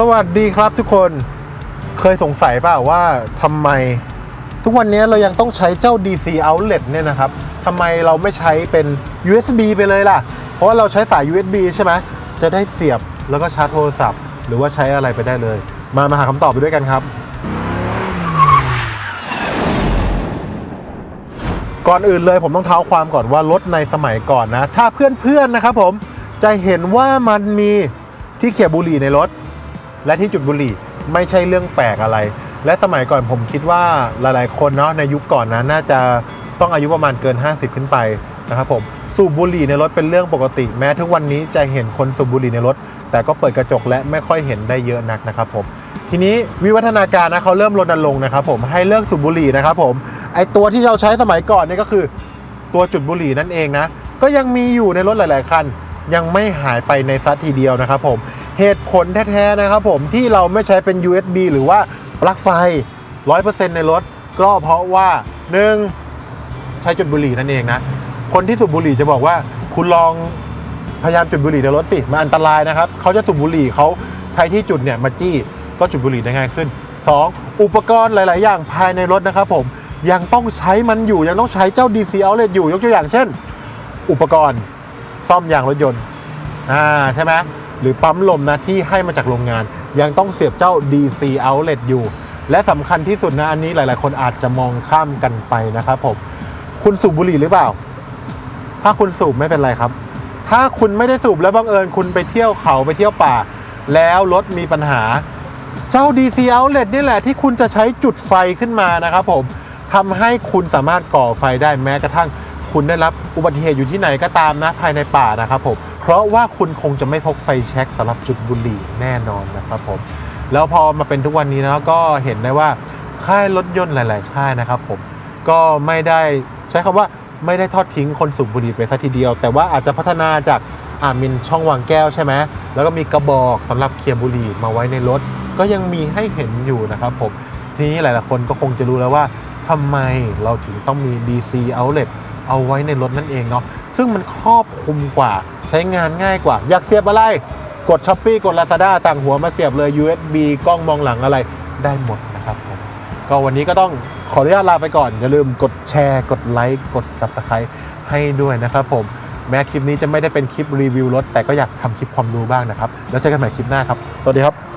สวัสดีครับทุกคนเคยสงสัยเปล่าว่าทำไม ทุกวันนี้เรายังต้องใช้เจ้า DC outlet เนี่ยนะครับทำไมเราไม่ใช้เป็น USB ไปเลยล่ะ เพราะว่าเราใช้สาย USB ใช่ไหมจะได้เสียบแล้วก็ชาร์จโทรศัพท์ หรือว่าใช้อะไรไปได้เลย มามาหาคำตอบไปด้วยกันครับ ก่อนอื่นเลยผมต้องเท้าความก่อนว่ารถในสมัยก่อนนะ ถ้าเพื่อนๆนะครับผมจะเห็นว่ามันมีที่เขียบุหรี่ในรถ และที่จุดบุหรี่ไม่ใช่เรื่องแปลกอะไร และสมัยก่อนผมคิดว่าหลาย ๆ คนเนาะในยุคก่อนนะน่าจะต้องอายุประมาณเกิน 50 ขึ้นไปนะครับผมสูบบุหรี่ในรถเป็นเรื่องปกติ แม้ทุกวันนี้จะเห็นคนสูบบุหรี่ในรถ แต่ก็เปิดกระจกและไม่ค่อยเห็นได้เยอะนักนะครับผมทีนี้วิวัฒนาการนะเขาเริ่มรณรงค์นะครับผมให้เลิกสูบบุหรี่นะครับผมไอตัวที่เราใช้สมัยก่อนนี่ก็คือ ตัวจุดบุหรี่นั่นเองนะก็ยังมีอยู่ในรถหลาย ๆ คัน ยังไม่หายไปในซัดทีเดียวนะครับผม เหตุผลแท้ๆนะครับผมที่เราไม่ใช้เป็น USB หรือว่าปลั๊กไฟ 100%ในรถ ก็เพราะว่า 1. ใช้จุดบุหรี่นั่นเองนะ คนที่สูบบุหรี่จะบอกว่าคุณลองพยายามจุดบุหรี่ในรถสิมันอันตรายนะครับเขาจะสูบบุหรี่เขาใช้ที่จุดเนี่ยมาจี้ก็จุดบุหรี่ได้ง่ายขึ้น 2. อุปกรณ์หลาย ๆ อย่างภายในรถนะครับผมยังต้องใช้มันอยู่ยังต้องใช้เจ้า DC outlet อยู่ยกตัวอย่างเช่น อุปกรณ์ซ่อมยางรถยนต์อ่าใช่ไหม หรือปั๊มลมนะที่ให้มาจากโรงงาน ยังต้องเสียบเจ้า DC outlet อยู่ และสำคัญที่สุดนะอันนี้หลาย ๆ คนอาจจะมองข้ามกันไปนะครับผมคุณสูบบุหรี่หรือเปล่า ถ้าคุณสูบไม่เป็นไรครับ ถ้าคุณไม่ได้สูบแล้วบังเอิญคุณไปเที่ยวเขาไปเที่ยวป่า แล้วรถมีปัญหา เจ้า DC outlet นี่แหละที่คุณจะใช้จุดไฟขึ้นมานะครับผมทำให้คุณสามารถก่อไฟได้แม้กระทั่ง คุณได้รับอุบัติเหตุอยู่ที่ไหนก็ตามนะภายในป่านะครับผม เพราะว่าคุณคงจะไม่พกไฟแช็กสำหรับจุดบุหรี่แน่นอนนะครับผมแล้วพอมาเป็นทุกวันนี้นะก็เห็นได้ว่าค่ายรถยนต์หลาย ๆ ค่ายนะครับผมก็ไม่ได้ใช้คำว่าไม่ได้ทอดทิ้งคนสูบบุหรี่ไปซะทีเดียว แต่ว่าอาจจะพัฒนาจากอ่ามินช่องวางแก้วใช่ไหมแล้วก็มีกระบอกสำหรับเคลียร์บุหรี่มาไว้ในรถ ก็ยังมีให้เห็นอยู่นะครับผมทีนี้หลาย ๆ คนก็คงจะรู้แล้วว่าทำไมเราถึงต้องมี DC outlet เอาไว้ในรถนั่นเองเนาะ ซึ่งมันครอบคลุมกว่า ใช้งานง่ายกว่า อยากเสียบอะไร กด s h อ p e e กด Lazada สั่งหัวมาเสียบเลย USB กล้องมองหลังอะไรได้หมดนะครับผมก็วันนี้ก็ต้องขออนุญาตลาไปก่อน อย่าลืมกดแชร์ กดไลค์กด Subscribe ให้ด้วยนะครับผมแม้คลิปนี้จะไม่ได้เป็นคลิปรีวิวรถแต่ก็อยากทำคลิปความรู้บ้างนะครับ แล้วเจอกันใหม่คลิปหน้าครับ สวัสดีครับ